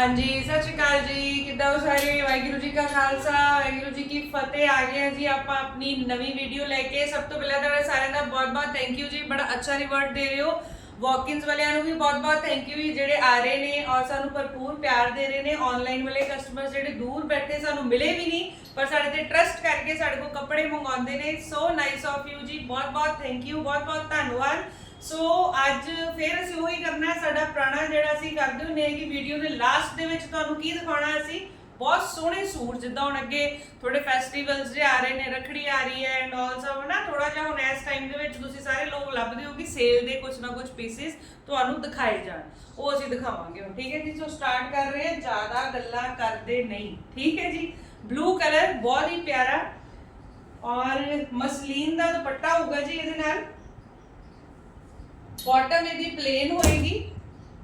ਹਾਂਜੀ, ਸਤਿ ਸ਼੍ਰੀ ਅਕਾਲ ਜੀ। ਕਿੱਦਾਂ ਹੋ ਸਾਰੇ? ਵਾਹਿਗੁਰੂ ਜੀ ਕਾ ਖਾਲਸਾ, ਵਾਹਿਗੁਰੂ ਜੀ ਕੀ ਫਤਿਹ। ਆ ਗਏ ਹਾਂ ਜੀ ਆਪਾਂ ਆਪਣੀ ਨਵੀਂ ਵੀਡੀਓ ਲੈ ਕੇ। ਸਭ ਤੋਂ ਪਹਿਲਾਂ ਤੁਹਾਡਾ ਸਾਰਿਆਂ ਦਾ ਬਹੁਤ-ਬਹੁਤ ਥੈਂਕ ਯੂ ਜੀ। ਬੜਾ ਅੱਛਾ ਰਿਵਾਰਡ ਦੇ ਰਹੇ ਹੋ। ਵਾਕਿੰਗਸ ਵਾਲਿਆਂ ਨੂੰ ਵੀ ਬਹੁਤ-ਬਹੁਤ ਥੈਂਕ ਯੂ ਜੀ, ਜਿਹੜੇ ਆ ਰਹੇ ਨੇ ਔਰ ਸਾਨੂੰ ਭਰਪੂਰ ਪਿਆਰ ਦੇ ਰਹੇ ਨੇ। ਆਨਲਾਈਨ ਵਾਲੇ ਕਸਟਮਰਸ ਜਿਹੜੇ ਦੂਰ ਬੈਠੇ, ਸਾਨੂੰ ਮਿਲੇ ਵੀ ਨਹੀਂ, ਪਰ ਸਾਡੇ ਤੇ ਟਰਸਟ ਕਰਕੇ ਸਾਡੇ ਕੋਲ ਕੱਪੜੇ ਮੰਗਵਾਉਂਦੇ ਨੇ। ਸੋ ਨਾਈਸ ਆਫ ਯੂ ਜੀ। ਬਹੁਤ-ਬਹੁਤ ਥੈਂਕ ਯੂ ਬਹੁਤ-ਬਹੁਤ ਧੰਨਵਾਦ। ਸੋ ਅੱਜ ਫਿਰ ਅਸੀਂ ਉਹੀ ਕਰਨਾ ਹੈ, ਸਾਡਾ ਪੁਰਾਣਾ ਜਿਹੜਾ ਅਸੀਂ ਕਰਦੇ ਹੁੰਦੇ ਹਾਂ ਕਿ ਵੀਡੀਓ ਦੇ ਲਾਸਟ ਦੇ ਵਿੱਚ ਤੁਹਾਨੂੰ ਕੀ ਦਿਖਾਉਣਾ ਹੈ ਅਸੀਂ? ਬਹੁਤ ਸੋਹਣੇ ਸੂਟ, ਜਿੱਦਾਂ ਹੁਣ ਅੱਗੇ ਥੋੜੇ ਫੈਸਟੀਵਲਸ ਜੇ ਆ ਰਹੇ ਨੇ, ਰੱਖੜੀ ਆ ਰਹੀ ਹੈ ਐਂਡ ਆਲ ਸਭ ਨਾ ਥੋੜਾ ਜਿਹਾ ਹੁਣ ਇਸ ਟਾਈਮ ਦੇ ਵਿੱਚ ਤੁਸੀਂ ਸਾਰੇ ਲੋਕ ਲੱਭਦੇ ਹੋ ਕਿ ਸੇਲ ਦੇ ਕੁਝ ਨਾ ਕੁਝ ਪੀਸਿਸ ਤੁਹਾਨੂੰ ਦਿਖਾਏ ਜਾਣ। ਉਹ ਅਸੀਂ ਦਿਖਾਵਾਂਗੇ ਹੁਣ, ਠੀਕ ਹੈ ਜੀ? ਸੋ ਸਟਾਰਟ ਕਰ ਰਹੇ ਹਾਂ, ਜ਼ਿਆਦਾ ਗੱਲਾਂ ਕਰਦੇ ਨਹੀਂ, ਠੀਕ ਹੈ ਜੀ? ਬਲੂ ਕਲਰ ਬਹੁਤ ਹੀ ਪਿਆਰਾ ਔਰ ਮਸਲੀਨ ਦਾ ਦੁਪੱਟਾ ਹੋਊਗਾ ਜੀ, ਇਹਦੇ ਨਾਲ ਬਾਟਮ ਇਹਦੀ ਪਲੇਨ ਹੋਏਗੀ।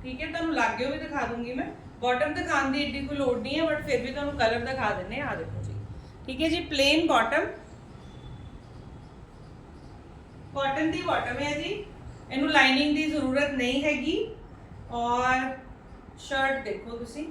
ਠੀਕ ਹੈ, ਤੁਹਾਨੂੰ ਲਾਗੇ ਵੀ ਦਿਖਾ ਦੂੰਗੀ ਮੈਂ। ਬਾਟਮ ਦਿਖਾਉਣ ਦੀ ਏਡੀ ਕੋਈ ਲੋੜ ਨਹੀਂ ਹੈ ਬਟ ਫਿਰ ਵੀ ਤੁਹਾਨੂੰ ਕਲਰ ਦਿਖਾ ਦਿੰਨੇ ਆ ਦੇਖੋ ਜੀ। ਠੀਕ ਹੈ ਜੀ ਪਲੇਨ ਬਾਟਮ ਕਾਟਨ ਦੀ ਬਾਟਮ ਹੈ ਜੀ। ਇਹਨੂੰ ਲਾਈਨਿੰਗ ਦੀ ਜ਼ਰੂਰਤ ਨਹੀਂ ਹੈਗੀ। ਔਰ ਸ਼ਰਟ ਦੇਖੋ ਤੁਸੀਂ।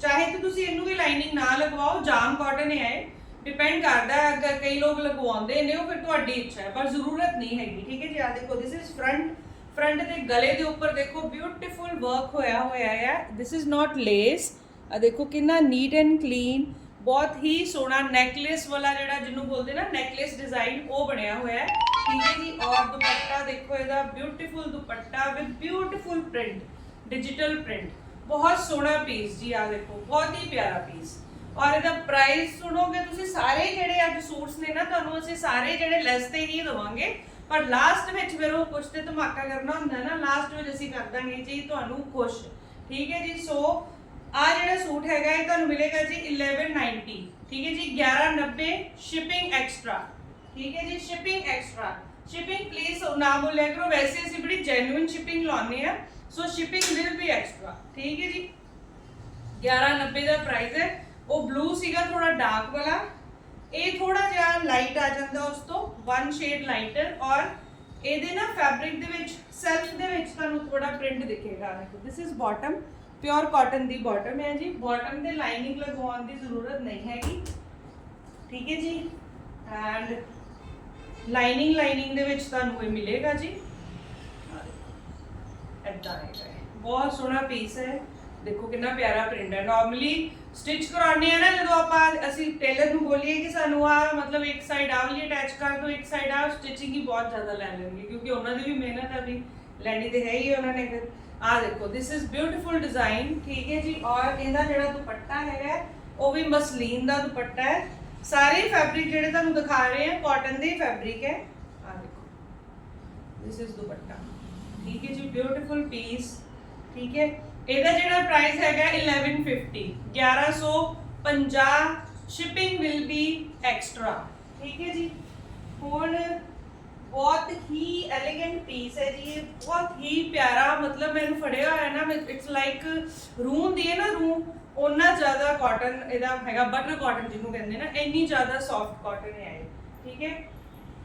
ਚਾਹੇ ਤਾਂ ਤੁਸੀਂ ਇਹਨੂੰ ਵੀ ਲਾਈਨਿੰਗ ਨਾ ਲਗਵਾਓ, ਜਾਮ ਕਾਟਨ ਹੈ ਇਹ। ਡਿਪੈਂਡ ਕਰਦਾ ਹੈ, ਅਗਰ ਕਈ ਲੋਕ ਲਗਵਾਉਂਦੇ ਨੇ, ਉਹ ਫਿਰ ਤੁਹਾਡੀ ਇੱਛਾ ਹੈ, ਪਰ ਜ਼ਰੂਰਤ ਨਹੀਂ ਹੈਗੀ, ਠੀਕ ਹੈ ਜੀ? ਆ ਦੇਖੋ ਦਿਸ ਇਜ਼ ਫਰੰਟ ਫਰੰਟ ਦੇ ਗਲੇ ਦੇ ਉੱਪਰ ਦੇਖੋ ਬਿਊਟੀਫੁਲ ਵਰਕ ਹੋਇਆ ਹੋਇਆ ਹੈ। ਦਿਸ ਇਜ਼ ਨਾਟ ਲੇਸ ਆ ਦੇਖੋ, ਕਿੰਨਾ ਨੀਟ ਐਂਡ ਕਲੀਨ ਬਹੁਤ ਹੀ ਸੋਹਣਾ ਨੈਕਲੇਸ ਵਾਲਾ ਜਿਹੜਾ ਜਿਹਨੂੰ ਬੋਲਦੇ ਨਾ ਨੈਕਲੇਸ ਡਿਜ਼ਾਈਨ ਉਹ ਬਣਿਆ ਹੋਇਆ ਹੈ। ਠੀਕ ਹੈ ਜੀ? ਔਰ ਦੁਪੱਟਾ ਦੇਖੋ, ਇਹਦਾ beautiful dupatta with beautiful print digital print ਬਹੁਤ ਸੋਹਣਾ ਪੀਸ ਜੀ ਆ ਦੇਖੋ, ਬਹੁਤ ਹੀ ਪਿਆਰਾ ਪੀਸ ਔਰ ਇਹਦਾ ਪ੍ਰਾਈਸ ਸੁਣੋਗੇ ਤੁਸੀਂ ਸਾਰੇ ਜਿਹੜੇ ਅੱਜ ਸੂਟਸ ਨੇ ਨਾ, ਤੁਹਾਨੂੰ ਅਸੀਂ ਸਾਰੇ ਜਿਹੜੇ ਲੈਸ ਤੇ ਹੀ ਦਵਾਂਗੇ। ਪਰ ਲਾਸਟ ਵਿੱਚ ਫਿਰ ਉਹ ਕੁਛ ਤੇ ਧਮਾਕਾ ਕਰਨਾ ਹੁੰਦਾ ਨਾ ਲਾਸਟ ਵਿੱਚ ਅਸੀਂ ਕਰ ਦਾਂਗੇ ਜੀ ਤੁਹਾਨੂੰ ਖੁਸ਼ ਠੀਕ ਹੈ ਜੀ? ਸੋ ਆ ਜਿਹੜਾ ਸੂਟ ਹੈਗਾ, ਇਹ ਤੁਹਾਨੂੰ ਮਿਲੇਗਾ ਜੀ 1190 ਠੀਕ ਹੈ ਜੀ? 1190 ਸ਼ਿਪਿੰਗ ਐਕਸਟਰਾ ਠੀਕ ਹੈ ਜੀ? ਸ਼ਿਪਿੰਗ ਐਕਸਟਰਾ ਸ਼ਿਪਿੰਗ ਪਲੀਜ਼ ਨਾ ਬੋਲਿਆ ਕਰੋ, ਵੈਸੇ ਅਸੀਂ ਬੜੀ ਜੈਨੂਇਨ ਸ਼ਿਪਿੰਗ ਲਾਉਂਦੇ ਆ so shipping will be extra ਠੀਕ ਹੈ ਜੀ? 1190 ਦਾ ਪ੍ਰਾਈਸ ਹੈ। ਉਹ ਬਲੂ ਸੀਗਾ ਥੋੜਾ ਡਾਰਕ ਵਾਲਾ। ਇਹ ਥੋੜਾ ਜਿਹਾ ਲਾਈਟ ਆ ਜਾਂਦਾ ਉਸ ਤੋਂ ਵਨ ਸ਼ੇਡ ਲਾਈਟਰ ਔਰ ਇਹਦੇ ਨਾ ਫੈਬਰਿਕ ਦੇ ਵਿੱਚ ਸੈਲਫ ਦੇ ਵਿੱਚ ਤੁਹਾਨੂੰ ਥੋੜਾ print ਦਿਖੇਗਾ। This is bottom pure cotton the bottom ਹੈ ਜੀ। ਬਾਟਮ ਤੇ ਲਾਈਨਿੰਗ ਲਗਵਾਉਣ ਦੀ ਜ਼ਰੂਰਤ ਨਹੀਂ ਹੈਗੀ। ਠੀਕ ਹੈ ਜੀ? ਐਂਡ ਲਾਈਨਿੰਗ ਲਾਈਨਿੰਗ ਦੇ ਵਿੱਚ ਤੁਹਾਨੂੰ ਇਹ ਮਿਲੇਗਾ ਜੀ। ਐਦਾਂ ਹੈਗਾ ਬਹੁਤ ਸੋਹਣਾ ਪੀਸ ਹੈ। ਦੇਖੋ ਕਿੰਨਾ ਪਿਆਰਾ ਪ੍ਰਿੰਟ ਹੈ। ਨਾਰਮਲੀ ਸਟਿਚ ਕਰਾਉਣੇ ਆ ਨਾ, ਜਦੋਂ ਆਪਾਂ ਅਸੀਂ ਟੇਲਰ ਨੂੰ ਬੋਲੀਏ ਕਿ ਸਾਨੂੰ ਆ ਮਤਲਬ ਇੱਕ ਸਾਈਡ ਆ ਵਾਲੀ ਅਟੈਚ ਕਰ ਦੋ ਇੱਕ ਸਾਈਡ ਆ ਸਟਿਚਿੰਗ ਹੀ ਬਹੁਤ ਜ਼ਿਆਦਾ ਲੈ ਲੈਣਗੇ, ਕਿਉਂਕਿ ਉਹਨਾਂ ਦੀ ਵੀ ਮਿਹਨਤ ਹੈ ਵੀ, ਲੈਣੀ ਤੇ ਹੈ ਹੀ ਉਹਨਾਂ ਨੇ ਫਿਰ। ਆ ਦੇਖੋ ਦਿਸ ਇਜ਼ ਬਿਊਟੀਫੁਲ ਡਿਜ਼ਾਈਨ ਠੀਕ ਹੈ ਜੀ। ਔਰ ਇਹਦਾ ਜਿਹੜਾ ਦੁਪੱਟਾ ਹੈਗਾ ਉਹ ਵੀ ਮਸਲੀਨ ਦਾ ਦੁਪੱਟਾ ਹੈ। ਸਾਰੇ ਫੈਬਰਿਕ ਜਿਹੜੇ ਤੁਹਾਨੂੰ ਦਿਖਾ ਰਹੇ ਆ ਕਾਟਨ ਦੇ ਫੈਬਰਿਕ ਹੈ। ਆ ਦੇਖੋ ਦਿਸ ਇਜ਼ ਦੁਪੱਟਾ। ਠੀਕ ਹੈ ਜੀ ਬਿਊਟੀਫੁਲ ਪੀਸ ਠੀਕ ਹੈ। ਇਹਦਾ ਜਿਹੜਾ ਪ੍ਰਾਈਸ ਹੈਗਾ 1150 1150 ਸ਼ਿਪਿੰਗ ਵਿਲ ਬੀ ਐਕਸਟਰਾ ਠੀਕ ਹੈ ਜੀ? ਹੁਣ ਬਹੁਤ ਹੀ ਐਲੀਗੈਂਟ ਪੀਸ ਹੈ ਜੀ, ਇਹ ਬਹੁਤ ਹੀ ਪਿਆਰਾ ਮਤਲਬ ਮੈਨੂੰ ਫੜਿਆ ਹੋਇਆ ਨਾ ਇਟਸ ਲਾਈਕ ਰੂਮ ਦੀ ਹੈ ਨਾ ਰੂਮ ਉਹਨਾਂ ਜ਼ਿਆਦਾ ਕਾਟਨ ਇਹਦਾ ਹੈਗਾ ਬਟਰ ਕਾਟਨ ਜਿਹਨੂੰ ਕਹਿੰਦੇ ਨਾ, ਇੰਨੀ ਜ਼ਿਆਦਾ ਸੌਫਟ ਕਾਟਨ ਹੈ ਇਹ। ਠੀਕ ਹੈ?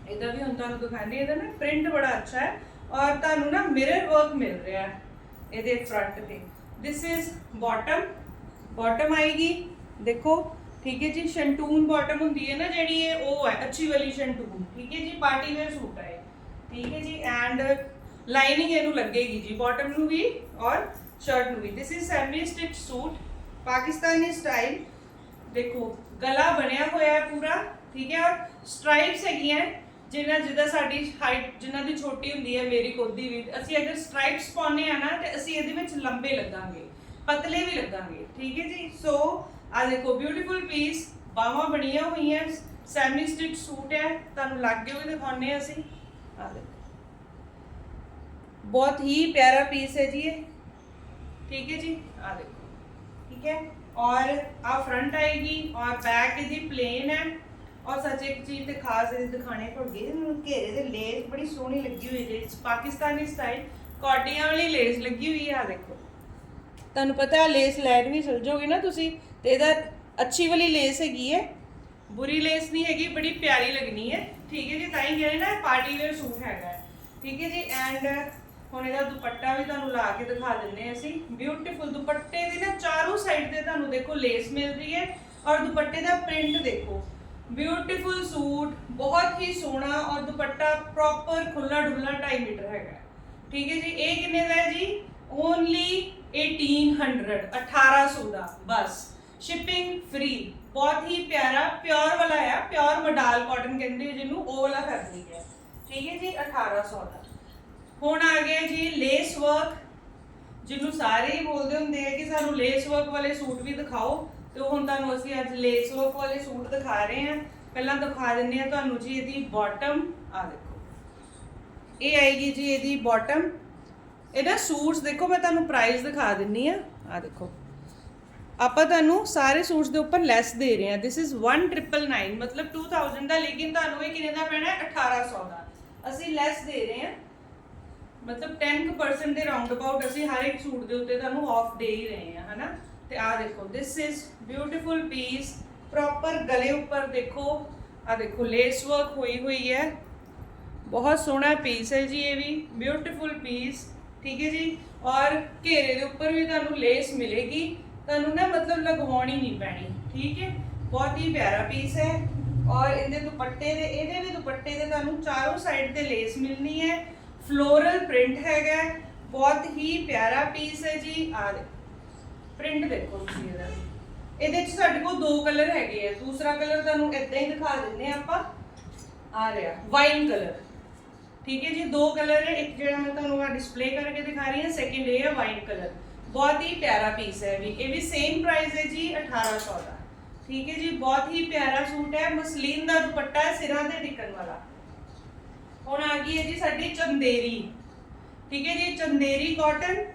ਇਹਦਾ ਵੀ ਹੁਣ ਤੁਹਾਨੂੰ ਦਿਖਾਉਂਦੇ ਇਹਦਾ ਨਾ ਪ੍ਰਿੰਟ ਬੜਾ ਅੱਛਾ ਹੈ। ਔਰ ਤੁਹਾਨੂੰ ਨਾ ਮਿਰਰ ਵਰਕ ਮਿਲ ਰਿਹਾ ਹੈ। ਇਹਦੇ ਫਰੰਟ ਤੇ ਦਿਸ ਇਜ਼ ਬਾਟਮ ਬਾਟਮ ਆਏਗੀ ਦੇਖੋ ਠੀਕ ਹੈ ਜੀ ਸ਼ੰਟੂਨ ਬਾਟਮ ਹੁੰਦੀ ਹੈ ਨਾ ਜਿਹੜੀ ਇਹ ਉਹ ਹੈ ਅੱਛੀ ਵਾਲੀ ਸ਼ੰਟੂਨ ਠੀਕ ਹੈ ਜੀ ਪਾਰਟੀ ਵੇਅਰ ਸੂਟ ਹੈ ਇਹ। ਠੀਕ ਹੈ ਜੀ ਐਂਡ ਲਾਈਨਿੰਗ ਇਹਨੂੰ ਲੱਗੇਗੀ ਜੀ ਬਾਟਮ ਨੂੰ ਵੀ ਔਰ ਸ਼ਰਟ ਨੂੰ ਵੀ this is semi stitch suit Pakistani style ਦੇਖੋ ਗਲਾ ਬਣਿਆ ਹੋਇਆ ਹੈ ਪੂਰਾ ਠੀਕ ਹੈ ਔਰ ਸਟ੍ਰਾਈਪਸ ਹੈਗੀਆਂ ਜਿਨ੍ਹਾਂ ਜਿੱਦਾਂ ਸਾਡੀ ਹਾਈਟ ਜਿਨ੍ਹਾਂ ਦੀ ਛੋਟੀ ਹੁੰਦੀ ਹੈ ਮੇਰੀ ਖੁਦ ਦੀ ਵੀ, ਅਸੀਂ ਅਗਰ ਸਟ੍ਰਾਈਪਸ ਪਾਉਨੇ ਆ ਨਾ ਤੇ ਅਸੀਂ ਇਹਦੇ ਵਿੱਚ ਲੰਬੇ ਲੱਗਾਂਗੇ, ਪਤਲੇ ਵੀ ਲੱਗਾਂਗੇ, ਠੀਕ ਹੈ ਜੀ? ਸੋ ਆ ਦੇਖੋ ਬਿਊਟੀਫੁਲ ਪੀਸ ਬਾਹਾਂ ਬਣੀਆਂ ਹੋਈਆਂ ਸੈਮੀ ਸਟਿਚ ਸੂਟ ਹੈ, ਤੁਹਾਨੂੰ ਲੱਗੇ ਹੋਏ ਦਿਖਾਉਨੇ ਆ ਅਸੀਂ। ਆ ਦੇਖੋ। ਬਹੁਤ ਹੀ ਪਿਆਰਾ ਪੀਸ ਹੈ ਜੀ ਇਹ, ਠੀਕ ਹੈ ਜੀ? ਆ ਦੇਖੋ, ਠੀਕ ਹੈ? ਔਰ ਆ ਫਰੰਟ ਆਏਗੀ, ਔਰ ਬੈਕ ਇਹਦੀ ਪਲੇਨ ਹੈ। ਔਰ ਸੱਚ ਇੱਕ ਚੀਜ਼ ਤੇ ਖਾਸ ਇਹ ਦਿਖਾਣੇ ਭੁੱਲ ਗਈ ਇਹਨੂੰ ਘੇਰੇ ਤੇ ਲੇਸ ਬੜੀ ਸੋਹਣੀ ਲੱਗੀ ਹੋਈ ਹੈ ਜੀ ਪਾਕਿਸਤਾਨੀ ਸਟਾਈਲ ਕੋਟੀਆਂ ਵਾਲੀ ਲੇਸ ਲੱਗੀ ਹੋਈ ਹੈ ਆ ਦੇਖੋ। ਤੁਹਾਨੂੰ ਪਤਾ ਲੇਸ ਲੈਣ ਵੀ ਚਲ ਨਾ ਤੁਸੀਂ, ਤੇ ਇਹਦਾ ਅੱਛੀ ਵਾਲੀ ਲੇਸ ਹੈਗੀ ਹੈ। ਬੁਰੀ ਲੇਸ ਨਹੀਂ ਹੈਗੀ, ਬੜੀ ਪਿਆਰੀ ਲੱਗਣੀ ਹੈ। ਠੀਕ ਹੈ ਜੀ, ਤਾਂ ਹੀ ਕਹਿੰਦੇ ਨਾ ਪਾਰਟੀ ਵੇਅਰ ਸੂਟ ਹੈਗਾ ਠੀਕ ਹੈ ਜੀ ਐਂਡ ਹੁਣ ਇਹਦਾ ਦੁਪੱਟਾ ਵੀ ਤੁਹਾਨੂੰ ਲਾ ਕੇ ਦਿਖਾ ਦਿੰਨੇ ਅਸੀਂ। ਬਿਊਟੀਫੁਲ ਦੁਪੱਟੇ ਦੀ ਨਾ ਚਾਰੋਂ ਸਾਈਡ ਤੇ ਤੁਹਾਨੂੰ ਦੇਖੋ ਲੇਸ ਮਿਲ ਰਹੀ ਹੈ, ਔਰ ਦੁਪੱਟੇ ਦਾ ਪ੍ਰਿੰਟ ਦੇਖੋ। ਬਿਊਟੀਫੁਲ ਸੂਟ ਬਹੁਤ ਹੀ ਸੋਹਣਾ ਔਰ ਦੁਪੱਟਾ ਪ੍ਰੋਪਰ ਖੁੱਲਾ ਡੁੱਲਾ 2.5 ਮੀਟਰ ਹੈਗਾ। ਠੀਕ ਹੈ ਜੀ, ਇਹ ਕਿੰਨੇ ਦਾ ਹੈ ਜੀ? ਓਨਲੀ 1800 1800 ਦਾ, ਬਸ। ਸ਼ਿਪਿੰਗ ਫ੍ਰੀ ਬਹੁਤ ਹੀ ਪਿਆਰਾ ਪਿਓਰ ਵਾਲਾ ਆ ਪਿਓਰ ਮਡਾਲ ਕਾਟਨ ਕਹਿੰਦੇ ਜਿਹਨੂੰ, ਉਹ ਵਾਲਾ ਫੈਬਰਿਕ ਹੈ ਠੀਕ ਹੈ ਜੀ 1800 ਦਾ। ਹੁਣ ਆ ਗਿਆ ਜੀ ਲੇਸ ਵਰਕ ਜਿਹਨੂੰ ਸਾਰੇ ਹੀ ਬੋਲਦੇ ਹੁੰਦੇ ਆ ਕਿ ਸਾਨੂੰ ਲੇਸ ਵਰਕ ਵਾਲੇ ਸੂਟ ਵੀ ਦਿਖਾਓ। ਤੇ ਹੁਣ ਤੁਹਾਨੂੰ ਅਸੀਂ ਅੱਜ ਲੇਸ ਵਰਕ ਵਾਲੇ ਸੂਟ ਦਿਖਾ ਰਹੇ ਹਾਂ। ਪਹਿਲਾਂ ਦਿਖਾ ਦਿੰਨੇ ਆ ਤੁਹਾਨੂੰ ਜੀ ਇਹਦੀ ਬਾਟਮ ਆ ਦੇਖੋ। ਇਹ ਆਏਗੀ ਜੀ ਇਹਦੀ ਬਾਟਮ ਇਹਦਾ ਸੂਟਸ ਦੇਖੋ, ਮੈਂ ਤੁਹਾਨੂੰ ਪ੍ਰਾਈਸ ਦਿਖਾ ਦਿੰਨੀ ਆ ਆ ਦੇਖੋ। ਆਪਾਂ ਤੁਹਾਨੂੰ ਸਾਰੇ ਸੂਟਸ ਦੇ ਉੱਪਰ ਲੈਸ ਦੇ ਰਹੇ ਹਾਂ। ਥਿਸ ਇਜ਼ 1999 ਮਤਲਬ 2000 ਦਾ, ਲੇਕਿਨ ਤੁਹਾਨੂੰ ਇਹ ਕਿੰਨੇ ਦਾ ਪੈਣਾ? ਹੈ 1800 ਦਾ। ਅਸੀਂ ਲੈਸ ਦੇ ਰਹੇ ਹਾਂ। ਮਤਲਬ 10% ਦੇ ਰਾਉਂਡ ਅਬਾਊਟ ਅਸੀਂ ਹਰ ਇੱਕ ਸੂਟ ਦੇ ਉੱਤੇ ਤੁਹਾਨੂੰ ਆਫ ਦੇ ਹੀ ਰਹੇ ਹਾਂ, ਹਨਾ? ਤੇ ਆ ਦੇਖੋ this is beautiful piece proper ਗਲੇ ਉੱਪਰ ਦੇਖੋ ਆ ਦੇਖੋ ਲੇਸ ਵਰਕ ਹੋਈ ਹੋਈ ਹੈ। ਬਹੁਤ ਸੋਹਣਾ ਪੀਸ ਹੈ ਜੀ ਇਹ ਵੀ ਬਿਊਟੀਫੁਲ ਪੀਸ ਠੀਕ ਹੈ ਜੀ? ਔਰ ਘੇਰੇ ਦੇ ਉੱਪਰ ਵੀ ਤੁਹਾਨੂੰ ਲੇਸ ਮਿਲੇਗੀ, ਤੁਹਾਨੂੰ ਨਾ ਮਤਲਬ ਲਗਵਾਉਣੀ ਨਹੀਂ ਪੈਣੀ, ਠੀਕ ਹੈ? ਬਹੁਤ ਹੀ ਪਿਆਰਾ ਪੀਸ ਹੈ। ਔਰ ਇਹਦੇ ਦੁਪੱਟੇ ਦੇ, ਇਹਦੇ ਵੀ ਦੁਪੱਟੇ ਦੇ ਤੁਹਾਨੂੰ ਚਾਰੋਂ ਸਾਈਡ ਤੇ ਲੇਸ ਮਿਲਣੀ ਹੈ। ਫਲੋਰਲ ਪ੍ਰਿੰਟ ਹੈਗਾ ਬਹੁਤ ਹੀ ਪਿਆਰਾ ਪੀਸ ਹੈ ਜੀ ਆ ਦੇ ਪ੍ਰਿੰਟ ਦੇਖੋ ਤੁਸੀਂ ਇਹਦਾ। ਇਹਦੇ ਚ ਸਾਡੇ ਕੋਲ ਦੋ ਕਲਰ ਹੈਗੇ ਆ। ਦੂਸਰਾ ਕਲਰ ਤੁਹਾਨੂੰ ਇਦਾਂ ਹੀ ਦਿਖਾ ਦਿੰਨੇ ਆ ਆਪਾਂ। ਆ ਰਿਹਾ, ਵਾਈਨ ਕਲਰ। ਠੀਕ ਹੈ ਜੀ, ਦੋ ਕਲਰ ਹੈ। ਇੱਕ ਜਿਹੜਾ ਮੈਂ ਤੁਹਾਨੂੰ ਆ ਡਿਸਪਲੇ ਕਰਕੇ ਦਿਖਾ ਰਹੀ ਹਾਂ ਸੈਕਿੰਡ ਇਹ ਹੈ ਵਾਈਟ ਕਲਰ। ਬਹੁਤ ਹੀ ਪਿਆਰਾ ਪੀਸ ਹੈ ਵੀ। ਇਹ ਵੀ ਸੇਮ ਪ੍ਰਾਈਸ ਹੈ ਜੀ 1800 ਦਾ। ਠੀਕ ਹੈ ਜੀ, ਬਹੁਤ ਹੀ ਪਿਆਰਾ ਸੂਟ ਹੈ। ਮਸਲੀਨ ਦਾ ਦੁਪੱਟਾ ਹੈ, ਸਿਰਾਂ ਤੇ ਟਿਕਣ ਵਾਲਾ। ਹੁਣ ਆ ਗਈ ਹੈ ਜੀ ਸਾਡੀ ਚੰਦੇਰੀ। ਠੀਕ ਹੈ ਜੀ, ਚੰਦੇਰੀ ਕਾਟਨ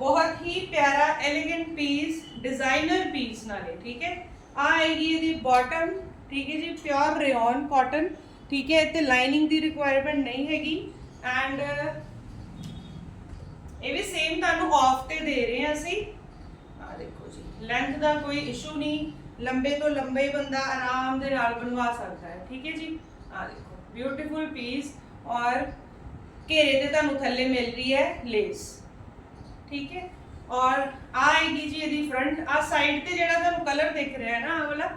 ਬਹੁਤ ਹੀ ਪਿਆਰਾ ਐਲੀਗੈਂਟ ਪੀਸ ਡਿਜ਼ਾਈਨਰ ਪੀਸ ਨਾਲੇ ਠੀਕ ਹੈ? ਆ ਆਏਗੀ ਇਹਦੀ ਬਾਟਮ ਠੀਕ ਹੈ ਜੀ ਪਿਓਰ ਰੇਯਨ ਕਾਟਨ ਠੀਕ ਹੈ? ਤੇ ਲਾਈਨਿੰਗ ਦੀ ਰਿਕੁਆਇਰਮੈਂਟ ਨਹੀਂ ਹੈਗੀ ਐਂਡ ਇਹ ਵੀ ਸੇਮ ਤੁਹਾਨੂੰ ਆਫ ਤੇ ਦੇ ਰਹੇ ਹਾਂ ਅਸੀਂ। ਆ ਦੇਖੋ ਜੀ ਲੈਂਥ ਦਾ ਕੋਈ ਇਸ਼ੂ ਨਹੀਂ, ਲੰਬੇ ਤੋਂ ਲੰਬੇ ਬੰਦਾ ਆਰਾਮ ਦੇ ਨਾਲ ਬਣਵਾ ਸਕਦਾ ਹੈ, ਠੀਕ ਹੈ ਜੀ? ਆ ਦੇਖੋ ਬਿਊਟੀਫੁਲ ਪੀਸ ਔਰ ਘੇਰੇ ਤੇ ਤੁਹਾਨੂੰ ਥੱਲੇ ਮਿਲ ਰਹੀ ਹੈ ਲੇਸ ਠੀਕ ਹੈ? ਔਰ ਆ ਆਏਗੀ ਜੀ ਇਹਦੀ ਫਰੰਟ ਆ ਸਾਈਡ ਤੇ ਜਿਹੜਾ ਤੁਹਾਨੂੰ ਕਲਰ ਦਿਖ ਰਿਹਾ ਹੈ ਨਾ, ਆਹ ਵਾਲਾ,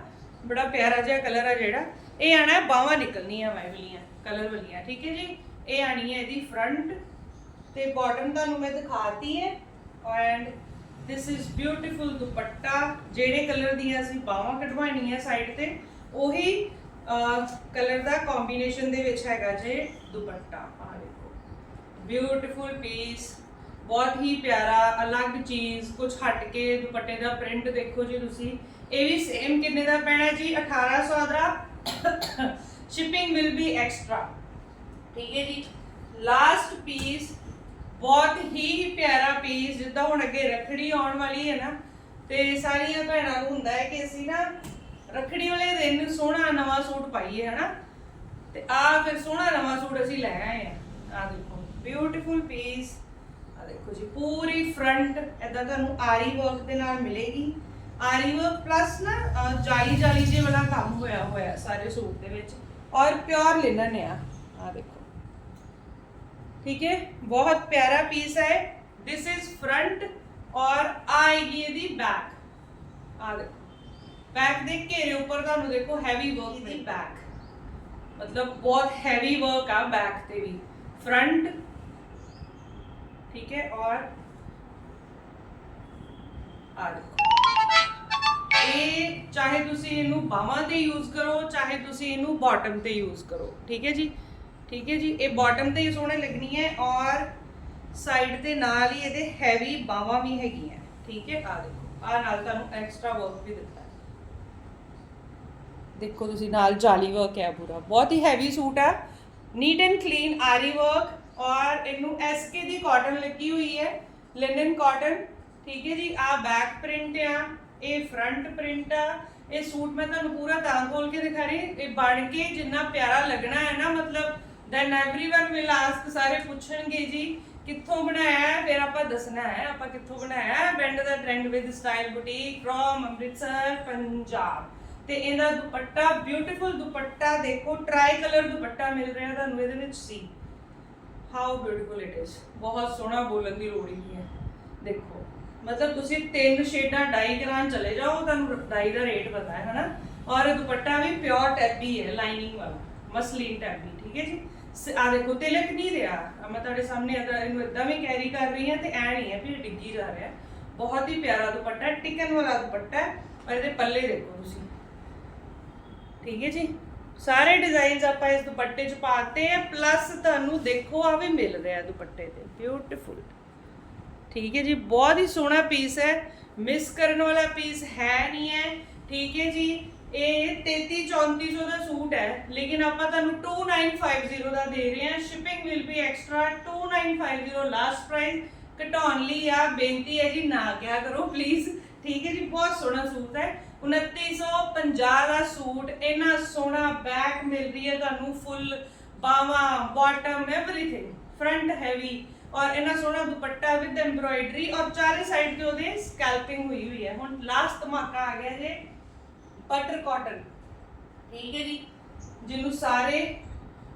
ਬੜਾ ਪਿਆਰਾ ਜਿਹਾ ਕਲਰ ਹੈ ਜਿਹੜਾ, ਇਹ ਆਣਾ ਹੈ, ਬਾਹਾਂ ਨਿਕਲਣੀਆਂ ਮੈਂ ਵਾਲੀਆਂ ਕਲਰ ਵਾਲੀਆਂ, ਠੀਕ ਹੈ ਜੀ? ਇਹ ਆਣੀ ਹੈ ਇਹਦੀ ਫਰੰਟ ਤੇ ਬਾਟਮ ਤੁਹਾਨੂੰ ਮੈਂ ਦਿਖਾਤੀ ਹੈ and this is beautiful dupatta, ਜਿਹੜੇ ਕਲਰ ਦੀਆਂ ਅਸੀਂ ਬਾਹਾਂ ਕਢਵਾਉਣੀਆਂ ਸਾਈਡ ਤੇ, ਉਹੀ ਕਲਰ ਦਾ ਕੰਬੀਨੇਸ਼ਨ ਦੇ ਵਿੱਚ ਹੈਗਾ ਜੇ ਦੁਪੱਟਾ ਆ ਦੇਖੋ। ਬਿਊਟੀਫੁਲ ਪੀਸ ਬਹੁਤ ਹੀ ਪਿਆਰਾ, ਅਲੱਗ ਚੀਜ਼, ਕੁਝ ਹਟ ਕੇ ਦੁਪੱਟੇ ਦਾ ਪ੍ਰਿੰਟ ਦੇਖੋ ਜੀ ਤੁਸੀਂ। ਇਹ ਵੀ ਸੇਮ ਕਿੰਨੇ ਦਾ ਪੈਣਾ ਜੀ? 1800 ਦਾ। ਸ਼ਿਪਿੰਗ ਵਿਲ ਬੀ ਐਕਸਟਰਾ ਠੀਕ ਹੈ ਜੀ? ਲਾਸਟ ਪੀਸ ਬਹੁਤ ਹੀ ਪਿਆਰਾ ਪੀਸ ਜਿੱਦਾਂ ਹੁਣ ਅੱਗੇ ਰੱਖੜੀ ਆਉਣ ਵਾਲੀ ਹੈ ਨਾ, ਤੇ ਸਾਰੀਆਂ ਭੈਣਾਂ ਨੂੰ ਹੁੰਦਾ ਹੈ ਕਿ ਅਸੀਂ ਨਾ ਰੱਖੜੀ ਵਾਲੇ ਦਿਨ ਸੋਹਣਾ ਨਵਾਂ ਸੂਟ ਪਾਈਏ, ਹਨਾ? ਤੇ ਆ ਫਿਰ ਸੋਹਣਾ ਨਵਾਂ ਸੂਟ ਅਸੀਂ ਲੈ ਆਏ ਆ। ਆ ਦੇਖੋ ਬਿਊਟੀਫੁਲ ਪੀਸ ਆ ਦੇਖੋ ਜੀ ਪੂਰੀ ਫਰੰਟ ਇਦਾਂ ਤੁਹਾਨੂੰ ਆਰੀ ਵਰਕ ਦੇ ਨਾਲ ਮਿਲੇਗੀ। ਆਰੀ ਵਰਕ ਪਲੱਸ ਨਾ ਅਹ, ਜਾਲੀ ਜਾਲੀ ਜੇ ਵਾਲਾ ਕੰਮ ਹੋਇਆ ਹੋਇਆ ਸਾਰੇ ਸੂਟ ਦੇ ਵਿੱਚ ਔਰ ਪਿਓਰ ਲਿਨਨ ਆ। ਆ ਦੇਖੋ। ਠੀਕ ਹੈ? ਬਹੁਤ ਪਿਆਰਾ ਪੀਸ ਹੈ। ਦਿਸ ਇਜ਼ ਫਰੰਟ ਔਰ ਆਏਗੀ ਇਹਦੀ ਬੈਕ ਆ ਦੇਖੋ। ਬੈਕ ਦੇ ਘੇਰੇ ਉੱਪਰ ਤੁਹਾਨੂੰ ਦੇਖੋ ਹੈਵੀ ਵਰਕ ਦੀ ਬੈਕ ਮਤਲਬ ਬਹੁਤ ਹੈਵੀ ਵਰਕ ਆ ਬੈਕ ਤੇ ਵੀ। ਫਰੰਟ ਠੀਕ ਹੈ ਔਰ ਆ ਦੇਖੋ ਇਹ ਚਾਹੇ ਤੁਸੀਂ ਇਹਨੂੰ ਬਾਹਾਂ ਤੇ ਯੂਜ਼ ਕਰੋ ਚਾਹੇ ਤੁਸੀਂ ਇਹਨੂੰ ਬਾਟਮ ਤੇ ਯੂਜ਼ ਕਰੋ ਠੀਕ ਹੈ ਜੀ ਠੀਕ ਹੈ ਜੀ ਇਹ ਬਾਟਮ ਤੇ ਹੀ ਸੋਹਣੇ ਲੱਗਣੀ ਹੈ ਔਰ ਸਾਈਡ ਦੇ ਨਾਲ ਹੀ ਇਹਦੇ ਹੈਵੀ ਬਾਹਾਂ ਵੀ ਹੈਗੀਆਂ ਠੀਕ ਹੈ ਆ ਦੇਖੋ ਆ ਨਾਲ ਤੁਹਾਨੂੰ ਐਕਸਟਰਾ ਵਰਕ ਵੀ ਦਿੱਤਾ ਦੇਖੋ ਤੁਸੀਂ ਨਾਲ ਜਾਲੀ ਵਰਕ ਹੈ ਪੂਰਾ ਬਹੁਤ ਹੀ ਹੈਵੀ ਸੂਟ ਹੈ neat and clean aari work ਔਰ ਇਹਨੂੰ ਐਸਕੇ ਦੀ ਕਾਟਨ ਲੱਗੀ ਹੋਈ ਹੈ ਲਿਨਨ ਕਾਟਨ ਠੀਕ ਹੈ ਜੀ ਆ ਬੈਕ ਪ੍ਰਿੰਟ ਆ ਇਹ ਫਰੰਟ ਪ੍ਰਿੰਟ ਆ ਇਹ ਸੂਟ ਮੈਂ ਤੁਹਾਨੂੰ ਪੂਰਾ ਤਾਂ ਖੋਲ ਕੇ ਦਿਖਾ ਰਹੀ ਇਹ ਬਣ ਕੇ ਜਿੰਨਾ ਪਿਆਰਾ ਲੱਗਣਾ ਹੈ ਨਾ ਮਤਲਬ ਦੈਨ एवरीवन ਵਿਲ ਆਸਕ ਸਾਰੇ ਪੁੱਛਣਗੇ ਜੀ ਕਿੱਥੋਂ ਬਣਾਇਆ ਹੈ ਫਿਰ ਆਪਾਂ ਦੱਸਣਾ ਹੈ ਆਪਾਂ ਕਿੱਥੋਂ ਬਣਾਇਆ ਹੈ band the trend with style boutique from Amritsar Punjab ਤੇ ਇਹਦਾ ਦੁਪੱਟਾ ਬਿਊਟੀਫੁਲ ਦੁਪੱਟਾ ਦੇਖੋ ਟਰਾਈ ਕਲਰ ਦੁਪੱਟਾ ਮਿਲ ਰਿਹਾ ਤੁਹਾਨੂੰ ਇਹਦੇ ਵਿੱਚ see how beautiful it is ਬਹੁਤ ਸੋਹਣਾ ਬੋਲਣ ਦੀ ਲੋੜ ਹੀ ਨਹੀਂ ਹੈ। ਦੇਖੋ, ਮਤਲਬ ਤੁਸੀਂ ਤਿੰਨ ਸ਼ੇਡਾਂ ਡਾਈ ਕਰਾਉਣ ਚਲੇ ਜਾਓ, ਤੁਹਾਨੂੰ ਡਾਈ ਦਾ ਰੇਟ ਪਤਾ ਹੈ, ਹਨਾ? ਔਰ ਦੁਪੱਟਾ ਵੀ ਪਿਓਰ ਟੈਬੀ ਹੈ ਲਾਈਨਿੰਗ ਵਾਲਾ, ਮਸਲੀਨ ਟੈਬੀ ਠੀਕ ਹੈ ਜੀ? ਆ ਦੇਖੋ, ਤਿਲਕ ਨਹੀਂ ਰਿਹਾ। ਮੈਂ ਤੁਹਾਡੇ ਸਾਹਮਣੇ ਏਦਾਂ, ਇਹਨੂੰ ਇਦਾਂ ਵੀ ਕੈਰੀ ਕਰ ਰਹੀ ਹਾਂ ਤੇ ਐ ਨਹੀਂ ਹੈ ਵੀ ਡਿੱਗੀ ਜਾ ਰਿਹਾ। ਬਹੁਤ ਹੀ ਪਿਆਰਾ ਦੁਪੱਟਾ, ਟਿਕਨ ਵਾਲਾ ਦੁਪੱਟਾ ਹੈ। ਔਰ ਇਹਦੇ ਪੱਲੇ ਦੇਖੋ ਤੁਸੀਂ। ਠੀਕ ਹੈ ਜੀ? ਸਾਰੇ ਡਿਜ਼ਾਈਨਸ ਆਪਾਂ ਇਸ ਦੁਪੱਟੇ 'ਚ ਪਾਤੇ ਆ ਪਲੱਸ ਤੁਹਾਨੂੰ ਦੇਖੋ ਆ ਵੀ ਮਿਲ ਰਿਹਾ ਦੁਪੱਟੇ ਤੇ ਬਿਊਟੀਫੁਲ ਠੀਕ ਹੈ ਜੀ, ਬਹੁਤ ਹੀ ਸੋਹਣਾ ਪੀਸ ਹੈ। ਮਿਸ ਕਰਨ ਵਾਲਾ ਪੀਸ ਹੈ ਨਹੀਂ ਹੈ। ਠੀਕ ਹੈ ਜੀ, ਇਹ 33 3400 ਦਾ ਸੂਟ ਹੈ, ਲੇਕਿਨ ਆਪਾਂ ਤੁਹਾਨੂੰ 2950 ਦਾ ਦੇ ਰਹੇ ਹਾਂ। Shipping will be extra 2950 last price ਘਟਾਉਣ ਲਈ ਆ, ਬੇਨਤੀ ਹੈ ਜੀ, ਨਾ ਕਿਆ ਕਰੋ ਪਲੀਜ਼ ਠੀਕ ਹੈ ਜੀ, ਬਹੁਤ ਸੋਹਣਾ ਸੂਟ ਹੈ। 2950 ਦਾ ਸੂਟ, ਇੰਨਾ ਸੋਹਣਾ ਬੈਕ ਮਿਲ ਰਹੀ ਹੈ ਤੁਹਾਨੂੰ ਫੁੱਲ ਬਾਵਾ ਬਾਟਮ ਐਵਰੀਥਿੰਗ ਫਰੰਟ ਹੈਵੀ ਔਰ ਇੰਨਾ ਸੋਹਣਾ ਦੁਪੱਟਾ ਵਿਦ ਐਮਬ੍ਰੋਇਡਰੀ ਔਰ ਚਾਰੇ ਸਾਈਡ ਤੇ ਉਹਦੇ ਸਕੈਲਪਿੰਗ ਹੋਈ ਹੋਈ ਹੈ। ਹੁਣ ਲਾਸਟ ਧਮਾਕਾ ਆ ਗਿਆ ਜੇ ਬਟਰ ਕਾਟਨ ਠੀਕ ਹੈ ਜੀ, ਜਿਹਨੂੰ ਸਾਰੇ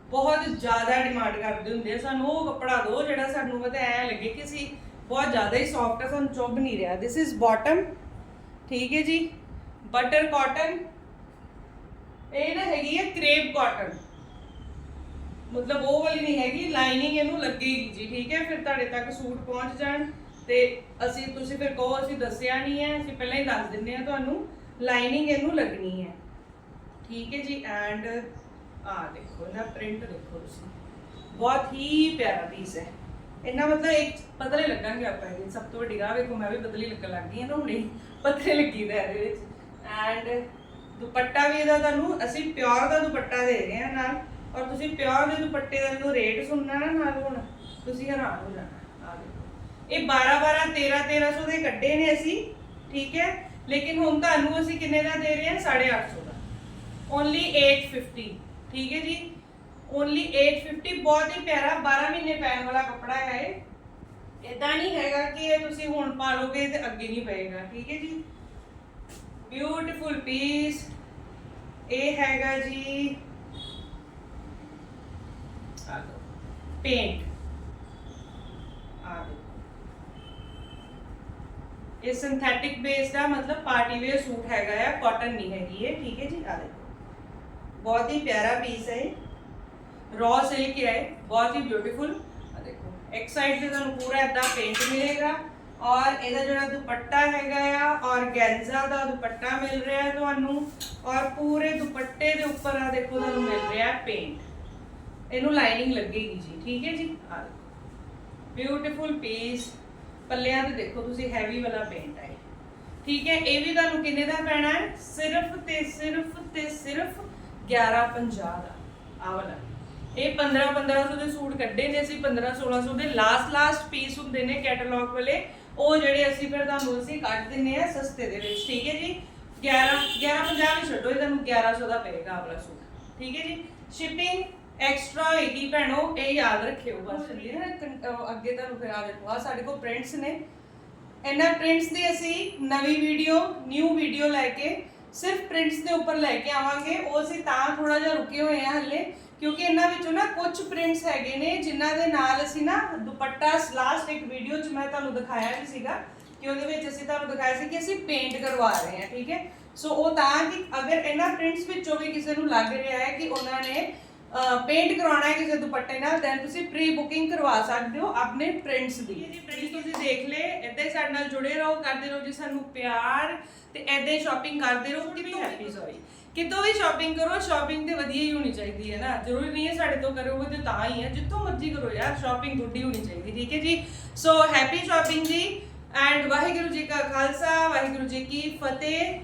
ਬਹੁਤ ਜ਼ਿਆਦਾ ਡਿਮਾਂਡ ਕਰਦੇ ਹੁੰਦੇ ਆ। ਸਾਨੂੰ ਉਹ ਕੱਪੜਾ ਦਿਓ ਜਿਹੜਾ ਸਾਨੂੰ ਮਤਲਬ ਐ ਲੱਗੇ ਕਿ ਅਸੀਂ ਬਹੁਤ ਜ਼ਿਆਦਾ ਹੀ ਸੌਫਟ ਹੈ ਸਾਨੂੰ ਚੁੱਭ ਨਹੀਂ ਰਿਹਾ। ਦਿਸ ਇਜ਼ ਬਾਟਮ ਠੀਕ ਹੈ ਜੀ। Butter cotton. ਇਹ ਨਾ ਹੈਗੀ ਹੈ ਕ੍ਰੇਪ ਕਾਟਨ। ਮਤਲਬ ਉਹ ਵਾਲੀ ਨਹੀਂ ਹੈਗੀ, ਲਾਈਨਿੰਗ ਇਹਨੂੰ ਲੱਗੇਗੀ ਜੀ, ਠੀਕ ਹੈ? ਫਿਰ ਤੁਹਾਡੇ ਤੱਕ ਸੂਟ ਪਹੁੰਚ ਜਾਣ। ਤੇ ਅਸੀਂ, ਤੁਸੀਂ ਫਿਰ ਕਹੋ, ਅਸੀਂ ਦੱਸਿਆ ਨਹੀਂ ਹੈ। ਅਸੀਂ ਪਹਿਲਾਂ ਹੀ ਦੱਸ ਦਿੰਨੇ ਆ ਤੁਹਾਨੂੰ, ਲਾਈਨਿੰਗ ਇਹਨੂੰ ਲੱਗਣੀ ਹੈ। ਠੀਕ ਹੈ ਜੀ? ਐਂਡ ਆ ਦੇਖੋ, ਇਹਦਾ ਪ੍ਰਿੰਟ ਦੇਖੋ ਤੁਸੀਂ। ਬਹੁਤ ਹੀ ਪਿਆਰਾ ਪੀਸ ਹੈ। ਇਹਨਾਂ ਮਤਲਬ ਇੱਕ ਪਤਲੇ ਲੱਗਣਗੇ ਆਪਾਂ ਇਹ ਸਭ ਤੋਂ ਵੱਡੀ ਗੱਲ ਵੇਖੋ, ਮੈਂ ਵੀ ਪਤਲੀ ਲੱਗਣ ਲੱਗ ਗਈ ਹਾਂ ਨਾ ਹੁਣੇ। ਪਤਲੇ ਲੱਗੀਦਾ ਇਹਦੇ ਵਿੱਚ ਐਂਡ ਦੁਪੱਟਾ ਵੀ ਇਹਦਾ ਤੁਹਾਨੂੰ, ਅਸੀਂ ਪਿਓਰ ਦਾ ਦੁਪੱਟਾ ਦੇ ਰਹੇ ਹਾਂ ਨਾਲ। ਔਰ ਤੁਸੀਂ ਪਿਓਰ ਦੇ ਦੁਪੱਟੇ ਦਾ ਜਦੋਂ ਰੇਟ ਸੁਣਨਾ ਨਾ ਨਾਲ ਹੁਣ, ਤੁਸੀਂ ਹੈਰਾਨ ਹੋ ਜਾਣਾ। ਆ ਦੇਖੋ। ਇਹ 12 12 13 1300 ਦੇ ਕੱਢੇ ਨੇ ਅਸੀਂ, ਠੀਕ ਹੈ? ਲੇਕਿਨ ਹੁਣ ਤੁਹਾਨੂੰ ਅਸੀਂ ਕਿੰਨੇ ਦਾ ਦੇ ਰਹੇ ਹਾਂ? 850 ਦਾ। ਓਨਲੀ 850 ਠੀਕ ਹੈ ਜੀ? ਓਨਲੀ 850 ਬਹੁਤ ਹੀ ਪਿਆਰਾ 12 ਮਹੀਨੇ ਪੈਣ ਵਾਲਾ ਕੱਪੜਾ ਹੈ ਇਹ। ਇਦਾਂ ਨਹੀਂ ਹੈਗਾ ਕਿ ਇਹ ਤੁਸੀਂ ਹੁਣ ਪਾ ਲੋਗੇ ਤੇ ਅੱਗੇ ਨਹੀਂ ਪਏਗਾ, ਠੀਕ ਹੈ ਜੀ? ਬਿਊਟੀਫੁਲ ਪੀਸ ਇਹ ਹੈਗਾ ਜੀ ਆ ਲਓ ਪੇਂਟ ਆ ਲਓ ਇਹ ਸਿੰਥੈਟਿਕ ਬੇਸ ਦਾ ਮਤਲਬ ਪਾਰਟੀ ਵੇਅਰ ਸੂਟ ਹੈਗਾ ਆ ਕਾਟਨ ਨਹੀਂ ਹੈਗੀ ਇਹ ਠੀਕ ਹੈ ਜੀ ਆ ਦੇਖੋ ਬਹੁਤ ਹੀ ਪਿਆਰਾ ਪੀਸ ਹੈ ਰॉ ਸਿਲਕ ਹੈ ਬਹੁਤ ਹੀ ਬਿਊਟੀਫੁਲ ਆ ਦੇਖੋ ਇੱਕ ਸਾਈਡ ਤੇ ਤੁਹਾਨੂੰ ਪੂਰਾ ਇਦਾਂ ਪੇਂਟ ਮਿਲੇਗਾ ਔਰ ਇਹਦਾ ਜਿਹੜਾ ਦੁਪੱਟਾ ਹੈਗਾ ਆ ਔਰਗੈਂਜ਼ਾ ਦਾ ਦੁਪੱਟਾ ਮਿਲ ਰਿਹਾ ਹੈ ਤੁਹਾਨੂੰ, ਔਰ ਪੂਰੇ ਦੁਪੱਟੇ ਦੇ ਉੱਪਰ ਆ ਦੇਖੋ ਤੁਹਾਨੂੰ ਮਿਲ ਰਿਹਾ ਪੇਂਟ ਇਹਨੂੰ ਲਾਈਨਿੰਗ ਲੱਗੇਗੀ ਜੀ, ਠੀਕ ਹੈ ਜੀ? ਆ ਬਿਊਟੀਫੁਲ ਪੀਸ ਪੱਲਿਆਂ ਤੇ ਦੇਖੋ ਤੁਸੀਂ ਹੈਵੀ ਵਾਲਾ ਪੇਂਟ ਹੈ ਠੀਕ ਹੈ, ਇਹ ਵੀ ਤੁਹਾਨੂੰ ਕਿੰਨੇ ਦਾ ਪੈਣਾ ਹੈ? ਸਿਰਫ ਤੇ ਸਿਰਫ ਤੇ ਸਿਰਫ 1150 ਦਾ। ਆ ਵਾਲਾ। ਇਹ 15 1500 ਦੇ ਸੂਟ ਕੱਢੇ ਨੇ ਅਸੀਂ 15 1600 ਦੇ ਲਾਸਟ ਲਾਸਟ ਪੀਸ ਹੁੰਦੇ ਨੇ ਕੈਟਲੌਗ ਵਾਲੇ। ਉਹ ਜਿਹੜੇ ਅਸੀਂ ਫਿਰ ਤੁਹਾਨੂੰ ਅਸੀਂ ਕੱਢ ਦਿੰਨੇ ਆ ਸਸਤੇ ਦੇ ਵਿੱਚ ਠੀਕ ਹੈ ਜੀ? 11 1150 ਵੀ ਛੱਡੋ ਇਹ ਤੁਹਾਨੂੰ 1100 ਦਾ ਪਏਗਾ ਵਾਲਾ ਸੂਟ ਠੀਕ ਹੈ ਜੀ? ਸ਼ਿਪਿੰਗ ਐਕਸਟਰਾ ਹੋਏਗੀ ਭੈਣੋ ਇਹ ਯਾਦ ਰੱਖਿਓ ਬਸ ਜੀ ਅੱਗੇ ਤੁਹਾਨੂੰ ਫਿਰ ਆ ਦੇਖੋ ਆ ਸਾਡੇ ਕੋਲ ਪ੍ਰਿੰਟਸ ਨੇ। ਇਹਨਾਂ ਪ੍ਰਿੰਟਸ ਦੀ ਅਸੀਂ ਨਵੀਂ ਵੀਡੀਓ ਨਿਊ ਵੀਡੀਓ ਲੈ ਕੇ ਸਿਰਫ ਪ੍ਰਿੰਟਸ ਦੇ ਉੱਪਰ ਲੈ ਕੇ ਆਵਾਂਗੇ। ਉਹ ਅਸੀਂ ਤਾਂ ਥੋੜਾ ਜਿਹਾ ਰੁਕੇ ਹੋਏ ਆ ਹੱਲੇ। ਕਿਉਂਕਿ ਇਹਨਾਂ ਵਿੱਚੋਂ ਨਾ ਕੁਝ ਪ੍ਰਿੰਟਸ ਹੈਗੇ ਨੇ ਜਿਨ੍ਹਾਂ ਦੇ ਨਾਲ ਅਸੀਂ ਨਾ ਦੁਪੱਟਾ ਲਾਸਟ ਇੱਕ ਵੀਡੀਓ 'ਚ ਮੈਂ ਤੁਹਾਨੂੰ ਦਿਖਾਇਆ ਵੀ ਸੀਗਾ ਕਿ ਉਹਦੇ ਵਿੱਚ ਅਸੀਂ ਤੁਹਾਨੂੰ ਦਿਖਾਇਆ ਸੀ ਕਿ ਅਸੀਂ ਪੇਂਟ ਕਰਵਾ ਰਹੇ ਹਾਂ ਠੀਕ ਹੈ? ਸੋ ਉਹ ਤਾਂ ਕਿ ਅਗਰ ਇਹਨਾਂ ਪ੍ਰਿੰਟਸ ਵਿੱਚੋਂ ਵੀ ਕਿਸੇ ਨੂੰ ਲੱਗ ਰਿਹਾ ਹੈ ਕਿ ਉਹਨਾਂ ਨੇ ਪੇਂਟ ਕਰਾਉਣਾ ਹੈ ਕਿਸੇ ਦੁਪੱਟੇ ਨਾਲ ਤਾਂ ਤੁਸੀਂ ਪ੍ਰੀ ਬੁਕਿੰਗ ਕਰਵਾ ਸਕਦੇ ਹੋ ਆਪਣੇ ਪ੍ਰਿੰਟਸ ਦੀ। ਜੀ ਪ੍ਰਿੰਟਸ ਤੁਸੀਂ ਦੇਖ ਲਏ ਏਦਾਂ ਹੀ ਸਾਡੇ ਨਾਲ ਜੁੜੇ ਰਹੋ ਕਰਦੇ ਰਹੋ ਜੀ ਸਾਨੂੰ ਪਿਆਰ ਤੇ ਏਦਾਂ ਹੀ ਸ਼ਾਪਿੰਗ ਕਰਦੇ ਰਹੋ ਕਿ ਵੀ ਹੈਪੀ ਸੌਰੀ ਕਿਤੋਂ ਵੀ ਸ਼ਾਪਿੰਗ ਕਰੋ ਸ਼ਾਪਿੰਗ ਤੇ ਵਧੀਆ ਹੀ ਹੋਣੀ ਚਾਹੀਦੀ ਹੈ ਨਾ। ਜ਼ਰੂਰੀ ਨਹੀਂ ਹੈ ਸਾਡੇ ਤੋਂ ਕਰੋਗੇ ਤੇ ਤਾਂ ਹੀ ਹੈ। ਜਿੱਥੋਂ ਮਰਜ਼ੀ ਕਰੋ ਯਾਰ ਸ਼ਾਪਿੰਗ ਗੁੱਡੀ ਹੋਣੀ ਚਾਹੀਦੀ, ਠੀਕ ਹੈ ਜੀ? ਸੋ ਹੈਪੀ ਸ਼ਾਪਿੰਗ ਜੀ। ਐਂਡ ਵਾਹਿਗੁਰੂ ਜੀ ਕਾ ਖਾਲਸਾ, ਵਾਹਿਗੁਰੂ ਜੀ ਕੀ ਫਤਿਹ।